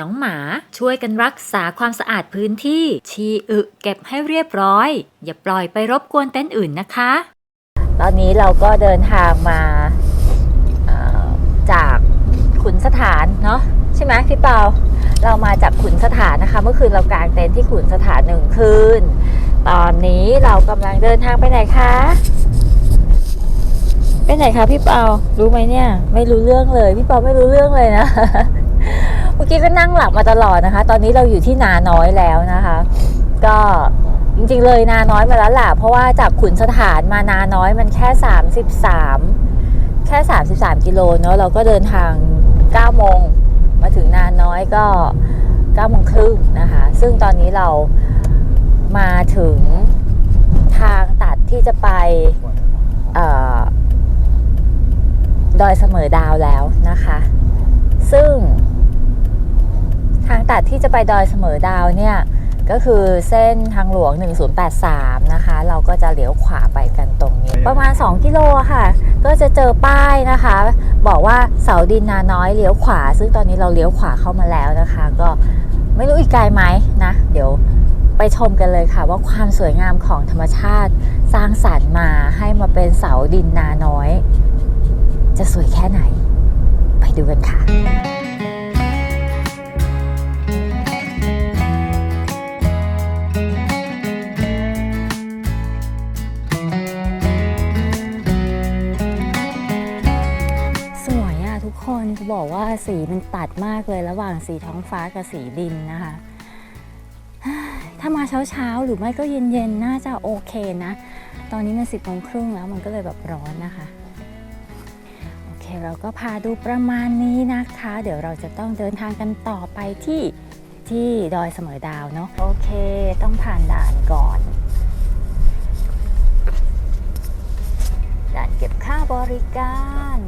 น้องหมา ช่วยกันรักษาความสะอาดพื้นที่ ชีอึเก็บให้เรียบร้อย อย่าปล่อยไปรบกวนเต็นท์อื่นนะคะ ตอนนี้เราก็เดินทางมาเอ่อจากขุนสถานเนาะใช่ไหมพี่เปาเรามาจากขุนสถานนะคะ เมื่อคืนเรากางเต็นท์ที่ขุนสถานหนึ่งคืน ตอนนี้เรากำลังเดินทางไปไหนคะไปไหนคะพี่เปารู้ไหมเนี่ย ไม่รู้เรื่องเลย พี่เปาไม่รู้เรื่องเลยนะ เมื่อกี้ก็นั่งหลับมาตลอดนะคะ ตอนนี้เราอยู่ที่นาน้อยแล้วนะคะ ก็จริงๆเลยนาน้อยมาแล้วแหละเพราะว่าจากขุนสถานมานาน้อยมันแค่ 33 แค่ 33 กิโลเนาะเราก็เดินทาง 9 โมง มาถึงนาน้อยก็9โมงครึ่งนะคะ ซึ่งตอนนี้เรามาถึงทางตัดที่จะไปอดอยเสมอดาวแล้วนะคะ ซึ่ง ทางตัดที่จะไปดอยเสมอดาวเนี่ยก็คือเส้นทางหลวง 1083 นะคะ เราก็จะเลี้ยวขวาไปกันตรงนี้ ประมาณ 2 กิโลค่ะ ก็จะเจอป้ายนะคะ บอกว่าเสาดินนาน้อยเลี้ยวขวา ซึ่งตอนนี้เราเลี้ยวขวาเข้ามาแล้วนะคะ ก็ไม่รู้อีกไกลไหมนะ เดี๋ยวไปชมกันเลยค่ะ ว่าความสวยงามของธรรมชาติสร้างสรรค์มาให้มาเป็นเสาดินนาน้อย จะสวยแค่ไหน ไปดูกันค่ะ บอกว่าสีมันตัดมากเลยระหว่างสีท้องฟ้ากับสีดินนะคะ ถ้ามาเช้าๆ หรือไม่ก็เย็นๆ น่าจะโอเคนะ ตอนนี้มันสิบโมงครึ่งแล้วมันก็เลยแบบร้อนนะคะ โอเคเราก็พาดูประมาณนี้นะคะ เดี๋ยวเราจะต้องเดินทางกันต่อไปที่ที่ดอยเสมอดาวเนาะโอเค ต้องผ่านด่านก่อนด่านเก็บค่าบริการ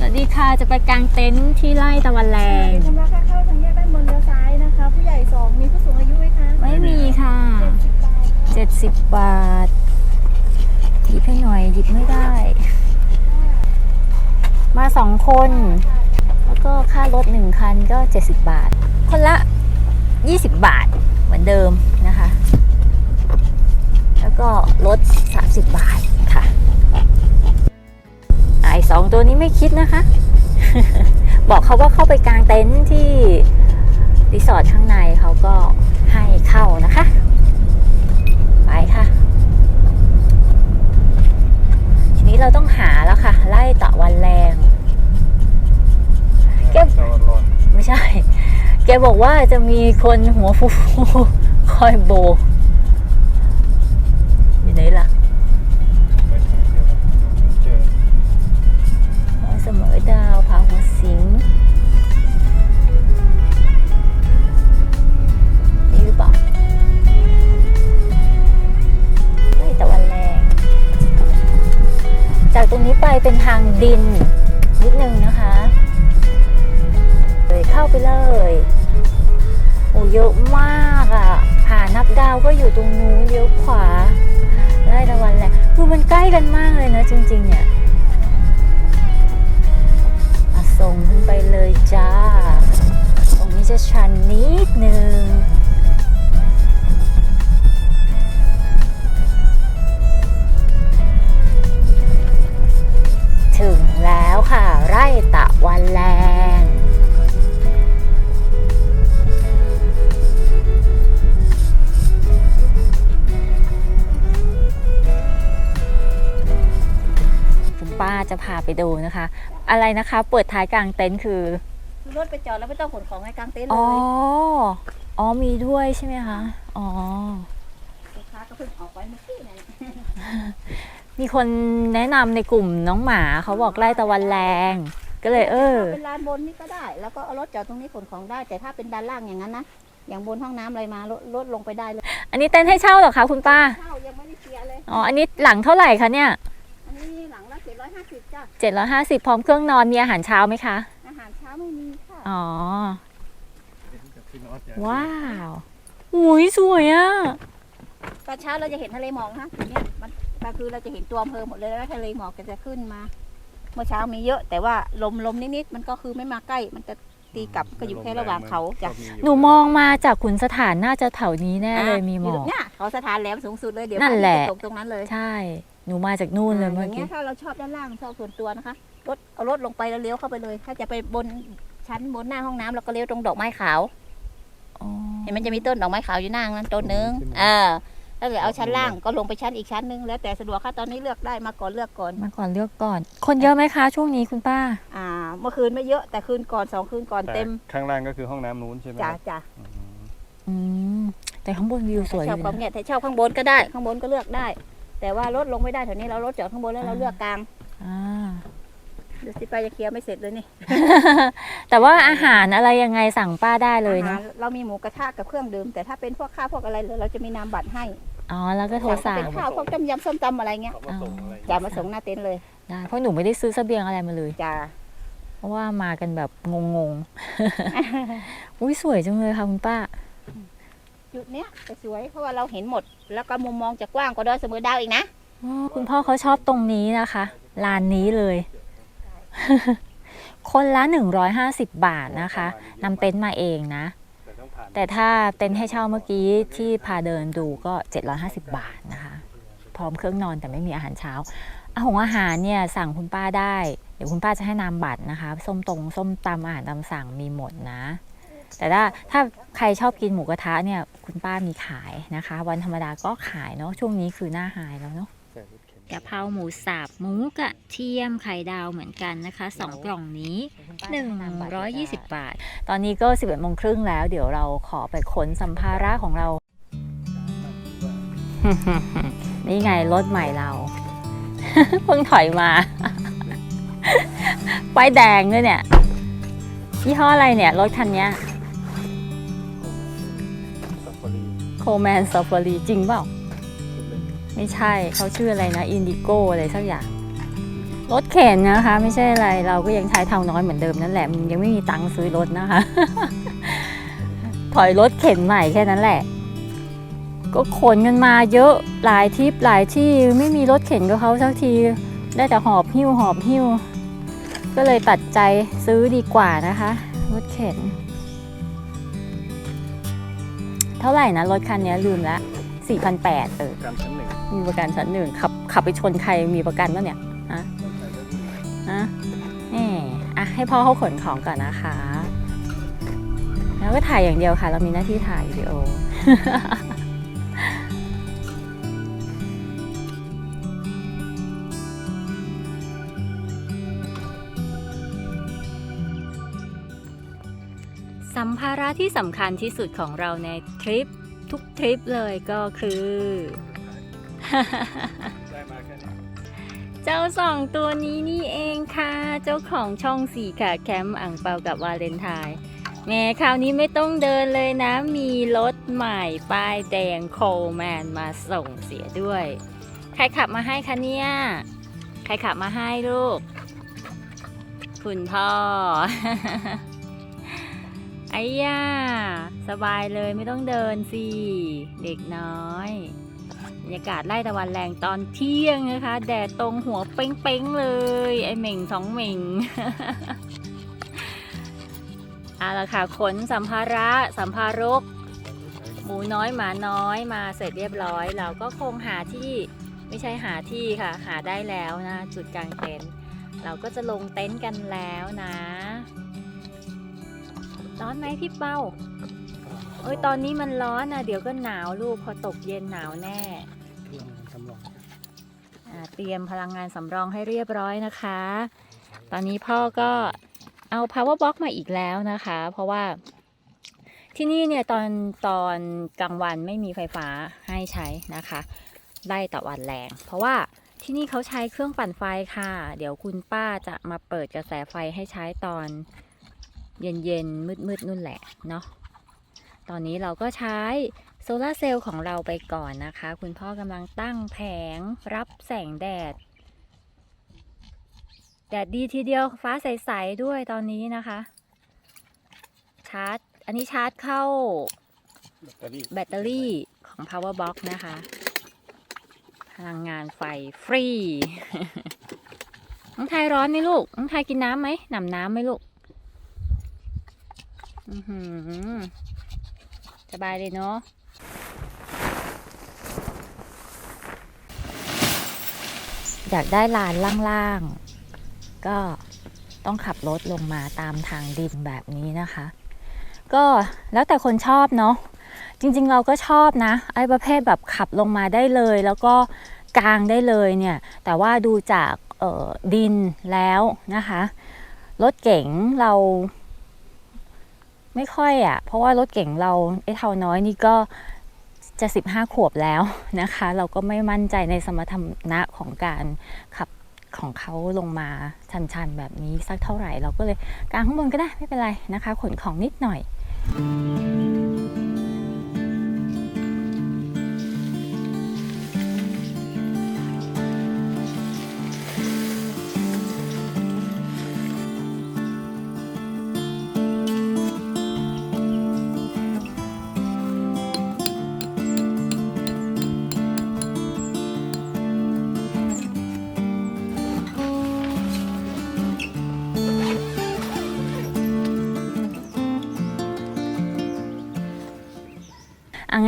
สวัสดีค่ะจะไปกางเต็นท์ที่ไร่ตะวันแรงชำระค่าเข้าทางแยกด้านบนเลี้ยวซ้ายนะคะ ผู้ใหญ่สองมีผู้สูงอายุไหมคะไม่มีค่ะเจ็ดสิบบาทค่ะ70บาทหยิบให้หน่อยหยิบไม่ได้ มาสองคน แล้วก็ค่ารถหนึ่งคันก็70บาท คนละ20บาทเหมือนเดิมนะคะ แล้วก็รถ30บาทค่ะไอ สองตัวนี้ไม่คิดนะคะ บอกเขาว่าเข้าไปกางเต็นท์ที่รีสอร์ทข้างในเขาก็ให้เข้านะคะ ไปค่ะ ทีนี้เราต้องหาแล้วค่ะ ไล่ตะวันแรงเก็บไม่ใช่ แกบอกว่าจะมีคนหัวฟูๆคอยโบกอยู่ไหนล่ะ ดินนิดนึงนะคะเลยเข้าไปเลยโอ้เยอะมากอะ่ะผานับดาวก็อยู่ตรงนู้นเลี้ยวขวาไล่ตะวันแหละคือมันใกล้กันมากเลยนะจริง ๆ เนี่ยส่งขึ้นไปเลยจ้า ตรงนี้จะชันนิด อะไรนะคะ เปิดท้ายกลางเต็นท์คือคือรถไปจอดแล้วไม่ต้องขนของให้กลางเต็นท์เลอ๋อยอ๋อมีด้วยใช่ไหมคะอ๋อลูกค้าก็เพิ่งออกไปเมื่อกี้เนี่ยมีคนแนะนำในกลุ่มน้องหมาเขาบอกไล่ตะวันแรง ก็เลย เออ ถ้าเป็นลานบนนี่ก็ได้ แล้วก็เอารถจอดตรงนี้ขนของได้ แต่ถ้าเป็นด้านล่างอย่างนั้นนะอย่างบนห้องน้ำอะไรมารถรถลงไปได้เลยอันนี้เต็นท์ให้เช่าเหรอคะคุณป้า เช่ายังไม่ได้เคลียร์เลยอ๋ออันนี้หลังเท่าไหร่คะเนี่ยอันนี้ห ลังละเจ็ดร้อยห้าสิบจ้ะ750พร้อมเครื่องนอนมีอาหารเช้าไหมคะ อาหารเช้าไม่มีค่ะอ๋อ ว้าวอุ้ยสวยอะ ตอนเช้าเราจะเห็นทะเลหมอกนะเนี่ยมันกลางคืนเราจะเห็นตัวอำเภอหมดเลยแล้วทะเลหมอกก็จะขึ้นมา เมื่อเช้ามีเยอะ แต่ว่าลมลมนิดๆมันก็คือไม่มาใกล้ มันจะตีกลับก็อยู่แค่ระหว่างเขาจ้ะหนูมองมาจากขุนสถานน่าจะแถวนี้แน่เลยมีหมอก เนี่ยเขาสถานแหลมสูงสุดเลยเดี๋ยวนั่นแหละพรอาทิตย์จตกตรงนั้นเลย ใช่ หนูมาจากนู่นเลยอ่าเมื่ออย่างเงี้กี้ยถ้าเราชอบด้านล่างชอบส่วนตัวนะคะรถเอารถลงไปแล้วเลี้ยวเข้าไปเลย ถ้าจะไปบนชั้นบนหน้าห้องน้ำเราก็เลี้ยวตรงดอกไม้ขาว อ๋อเห็นมันจะมีต้นดอกไม้ขาวอยู่หน้านั้นต้นนึงใช่ไหมเออถ้าเกิดเอาชั้นล่างก็ลงไปชั้นอีกชั้นนึงแล้วแต่สะดวกค่ะตอนนี้เลือกได้มาก่อนเลือกก่อน มาก่อนเลือกก่อน คนเยอะไหมคะช่วงนี้คุณป้า อ่า เมื่อคืนไม่เยอะแต่คืนก่อนสองคืนก่อนแต่เต็มข้างล่างก็คือห้องน้ำนู้นใช่ไหมจ้ะครับจ้ะอืมอืมแต่ข้างบนวิวสวยอถ้าชอบยู่ความนะเงียบถ้าชอบข้างบนก็ได้ ข้างบนก็เลือกได้ แต่ว่ารถลงไม่ได้แถวนี้เรารถจอดข้างบนแล้วเราเลือกกลางอ่า ดูสิป้าจะเคลียร์ไม่เสร็จเลยนี่แต่ว่าอาหารอะไรยังไงสั่งป้าได้เลยอาหาเนาะรเรามีหมูกระทะกับเครื่องดื่มแต่ถ้าเป็นพวกข้าวพวกอะไรเหลือเราจะมีนามบัตรให้อ๋อแล้วก็โทรสั่งเป็นข้าวพวกต้มยำส้มตำอะไรเงี้ยเขามาส่งอะไรจะมาส่งหน้าเต็นท์เลยได้เพราะหนูไม่ได้ซื้อเสบียงอะไรมาเลย จ้า เพราะว่ามากันแบบงงๆ อุ้ยสวยจังเลยค่ะคุณป้า จุดเนี้ยจะสวยเพราะว่าเราเห็นหมด แล้วก็มุมมองจะกว้างกว่าดอยเสมอดาวอีกนะอ๋อคุณพ่อเขาชอบตรงนี้นะคะลานนี้เลย คนละ 150 บาทนะคะนำเต็นท์มาเองนะแต่ต้องผ่านแต่ถ้าเต็นท์ให้เช่าเมื่อกี้ที่พาเดินดูก็ 750 บาทนะคะ พร้อมเครื่องนอนแต่ไม่มีอาหารเช้าอาหงอาหารเนี่ยสั่งคุณป้าได้ เดี๋ยวคุณป้าจะให้นามบัตรนะคะ ส้มตรงส้มตำอาหารตามสั่งมีหมดนะ แต่ถ้าถ้าใครชอบกินหมูกระทะเนี่ยคุณป้ามีขายนะคะ วันธรรมดาก็ขายเนาะช่วงนี้คือหน้าไฮแล้วเนาะกะเพราหมูสับหมูกระเทียมไข่ดาวเหมือนกันนะคะสองกล่องนี้ 120 บาท ตอนนี้ก็ 11โมงครึ่งแล้ว เดี๋ยวเราขอไปขนสัมภาระของเรา นี่ไงรถใหม่เราเพิ่งถอยมาป้ายแดงด้วยเนี่ยยี่ห้ออะไรเนี่ย รถคันเนี้ แมนซ a ฟ a รีจริงเปล่า ไม่ใช่เขาชื่ออะไรนะอินดิโกอะไรสักอย่าง รถเข็นนะคะ ไม่ใช่อะไรเราก็ยังใช้เท่าน้อยเหมือนเดิมนั่นแหละมันยังไม่มีตังค์ซื้อรถนะคะ ถอยรถเข็นใหม่แค่นั้นแหละ ก็ขนกันมาเยอะหลายทิปหลายที่ไม่มีรถเข็นกับเขาสักที ได้แต่หอบหิ้วหอบหิ้ว ก็เลยตัดใจซื้อดีกว่านะคะ รถเข็น ท่าไหร่นะรถคันนี้ลืมละ4,800เออการชั้นหนึ่งมีประกันชั้นหนึ่งขับขับไปชนใครมีประกันป่ะเนี่ยอะอะนี่อะให้พ่อเขาขนของก่อนนะคะ แล้วก็ถ่ายอย่างเดียวค่ะ เรามีหน้าที่ถ่ายวิดีโอ สัมภาระที่สำคัญที่สุดของเราในทริปทุกทริปเลยก็คือ ได้มาแค่นี้เจ้าสองตัวนี้นี่เองค่ะ เจ้าของช่องสี่ค่ะ แคมป์อ่างเปากับวาเลนไทน์แม่คราวนี้ไม่ต้องเดินเลยนะ มีรถใหม่ป้ายแดงโคลแมนมาส่งเสียด้วย ใครขับมาให้คะเนี่ย ใครขับมาให้ลูก คุณพ่อ ไอ้ย่าสบายเลยไม่ต้องเดินสิ เด็กน้อยบรรยากาศไล่ตะวันแรงตอนเที่ยงนะคะ แดดตรงหัวเป้งๆเลย ไอเหม่งสองเหม่งเอาละค่ะขนสัมภาระสัมภารก หมูน้อยหมาน้อยมาเสร็จเรียบร้อย เราก็คงหาที่ไม่ใช่หาที่ค่ะ หาได้แล้วนะ จุดกลางเต็นท์เราก็จะลงเต็นท์กันแล้วนะ ร้อนไหมพี่เป้าเอ้ยตอนนี้มันร้อนนะเดี๋ยวก็หนาวลูกพอตกเย็นหนาวแน่ทำรองอ่าเตรียมพลังงานสำรองให้เรียบร้อยนะคะ ตอนนี้พ่อก็เอา power box มาอีกแล้วนะคะ เพราะว่าที่นี่เนี่ยตอนตอนกลางวันไม่มีไฟฟ้าให้ใช้นะคะไล่ต่อวันแรง เพราะว่าที่นี่เขาใช้เครื่องปั่นไฟค่ะ เดี๋ยวคุณป้าจะมาเปิดกระแสไฟให้ใช้ตอน เย็นๆมืดๆนู่นแหละเนาะตอนนี้เราก็ใช้โซลาร์เซลล์ของเราไปก่อนนะคะ คุณพ่อกำลังตั้งแผงรับแสงแดด แดดดีทีเดียวฟ้าใส ๆ ด้วยตอนนี้นะคะ ชาร์จ อันนี้ชาร์จเข้าแบตเตอรี่แบตเตอรี่ของ power box นะคะ พลังงานไฟฟรีน้องไทยร้อนไหมลูกน้องไทยกินน้ำไหมหนำน้ำไหมลูกอื้อหือ สบายเลยเนาะอยากได้ลานล่างๆ ก็ต้องขับรถลงมาตามทางดินแบบนี้นะคะ ก็แล้วแต่คนชอบเนาะจริงๆเราก็ชอบนะ ไอ้ประเภทแบบขับลงมาได้เลย แล้วก็กลางได้เลยเนี่ย แต่ว่าดูจากออดินแล้วนะคะ รถเก๋งเรา ไม่ค่อยอะ่ะ เพราะว่ารถเก่งเราไอ้เท่าน้อยนี่ก็จะ 15 ขวบแล้วนะคะ เราก็ไม่มั่นใจในสมรรถนะของการขับของเขาลงมาชันๆ แบบนี้สักเท่าไหร่ เราก็เลยกางข้างบนก็ได้ไม่เป็นไรนะคะ ขนของนิดหน่อย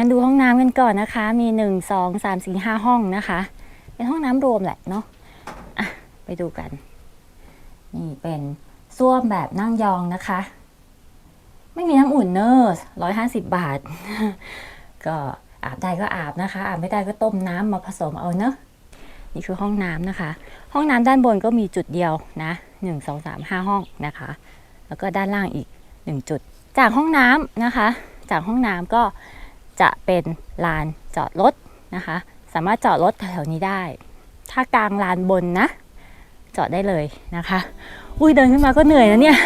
งั้นดูห้องน้ำกันก่อนนะคะ มี1 2 3 4 5ห้าห้องนะคะ เป็นห้องน้ำรวมแหละเนาะอะไปดูกัน นี่เป็นส้วมแบบนั่งยองนะคะ ไม่มีน้ำอุ่นเนอร์ร้อยห้าสิบบาท ก็อาบได้ก็อาบนะคะ อาบไม่ได้ก็ต้มน้ำมาผสมเอาเนอะนี่คือห้องน้ำนะคะ ห้องน้ำด้านบนก็มีจุดเดียวนะหนึ่งสองสามห้าห้องนะคะ แล้วก็ด้านล่างอีกหนึ่งจุด จากห้องน้ำนะคะ จากห้องน้ำก็ จะเป็นลานจอดรถนะคะ สามารถจอดรถแถวนี้ได้ ถ้ากลางลานบนนะ จอดได้เลยนะคะ อุ้ยเดินขึ้นมาก็เหนื่อยนะเนี่ย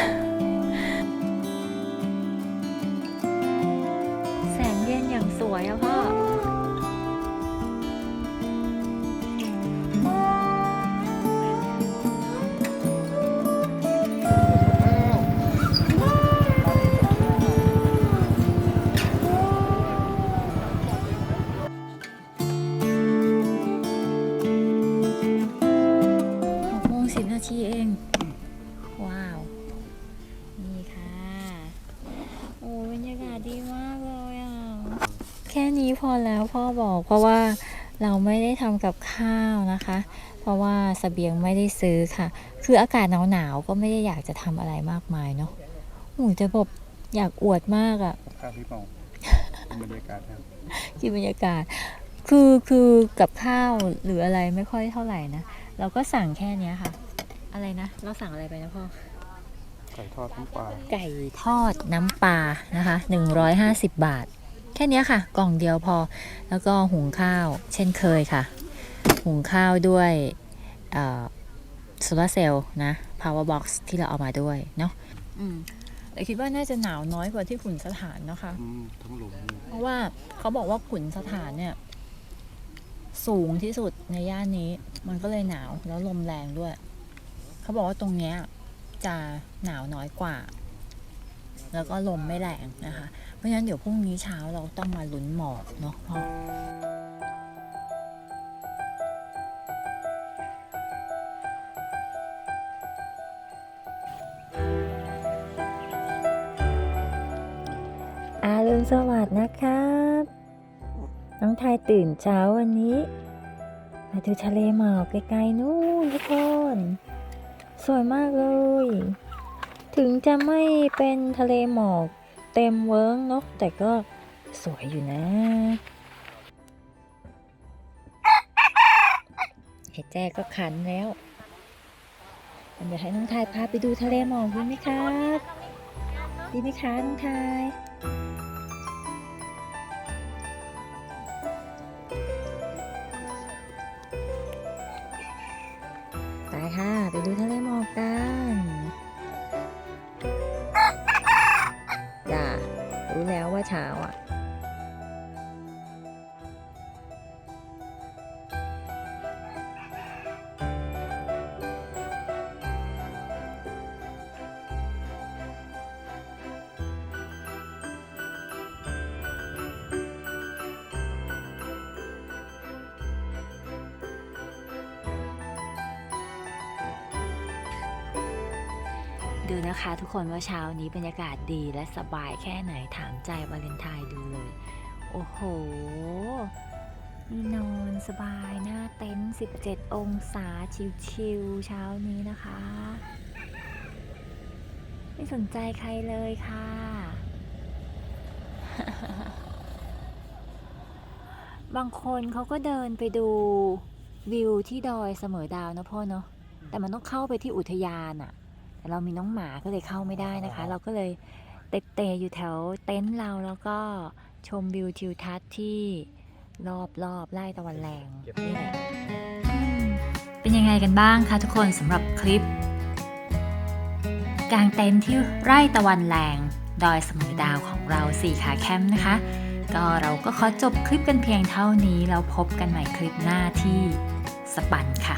รรยากาศดีมากเลยอะ แค่นี้พอแล้วพ่อบอกเพราะว่าเราไม่ได้ทำกับข้าวนะคะ เพราะว่าสเสบียงไม่ได้ซื้อค่ะ คืออากาศหนาวๆก็ไม่ได้อยากจะทำอะไรมากมายเนาะโอ้ยแต่แบบอยากอวดมากอะข้าวพี่เปาบรรยากาศครับกินบรรยากาศ คือคือกับข้าวหรืออะไรไม่ค่อยเท่าไหร่นะ เราก็สั่งแค่เนี้ยค่ะ อะไรนะ เราสั่งอะไรไปนะพ่อ ไก่ทอดน้ำปลาไก่ทอดน้ำปลานะคะ150 บาท แค่เนี้ยค่ะ กล่องเดียวพอ แล้วก็หุงข้าว เช่นเคยค่ะ หุงข้าวด้วยโซลาเซลล์นะ power box ที่เราเอามาด้วยเนาะอืมแต่คิดว่าน่าจะหนาวน้อยกว่าที่ขุนสถานนะคะอืมทั้งหลุมนี่เพราะว่าเขาบอกว่าขุนสถานเนี่ย สูงที่สุดในย่านนี้ มันก็เลยหนาวแล้วลมแรงด้วย เขาบอกว่าตรงเนี้ย จะหนาวน้อยกว่า แล้วก็ลมไม่แรงนะคะ เพราะฉะนั้นเดี๋ยวพรุ่งนี้เช้าเราต้องมาลุ้นหมอกเนาะพ่ออารุณสวัสดิ์นะครับ น้องไทยตื่นเช้าวันนี้ มาดูทะเลหมอกไกลๆนู่นทุกคน สวยมากเลย ถึงจะไม่เป็นทะเลหมอกเต็มเวิ้งเนกแต่ก็สวยอยู่นะ เห็ดแจ้ก็ขันแล้วเดี๋ยวให้น้องทายพาไปดูทะเลหมอกดีไหมครับ ดีไหมคะน้องทาย ดูนะคะทุกคนว่าเช้านี้บรรยากาศดีและสบายแค่ไหนถามใจวาเลนไทน์ดูเลย โอ้โห นอนสบายหน้าเต็นท์17 องศาชิวๆเช้านี้นะคะ ไม่สนใจใครเลยค่ะ บางคนเขาก็เดินไปดูวิวที่ดอยเสมอดาวนะพ่อเนาะแต่มันต้องเข้าไปที่อุทยานอะ แต่เรามีน้องหมาก็เลยเข้าไม่ได้นะคะ เราก็เลยเตะเตอยู่แถวเต็นท์เราแล้วก็ชมวิวทิวทัศน์ที่รอบรอบไล่ตะวันแรงนี่แหละอืมเป็นยังไงกันบ้างคะทุกคนสำหรับคลิปกลางเต็นท์ที่ไร่ตะวันแรง ดอยเสมอดาวของเราสี่ขาแคมป์นะคะ ก็เราก็ขอจบคลิปกันเพียงเท่านี้แล้วพบกันใหม่คลิปหน้าที่สปันค่ะ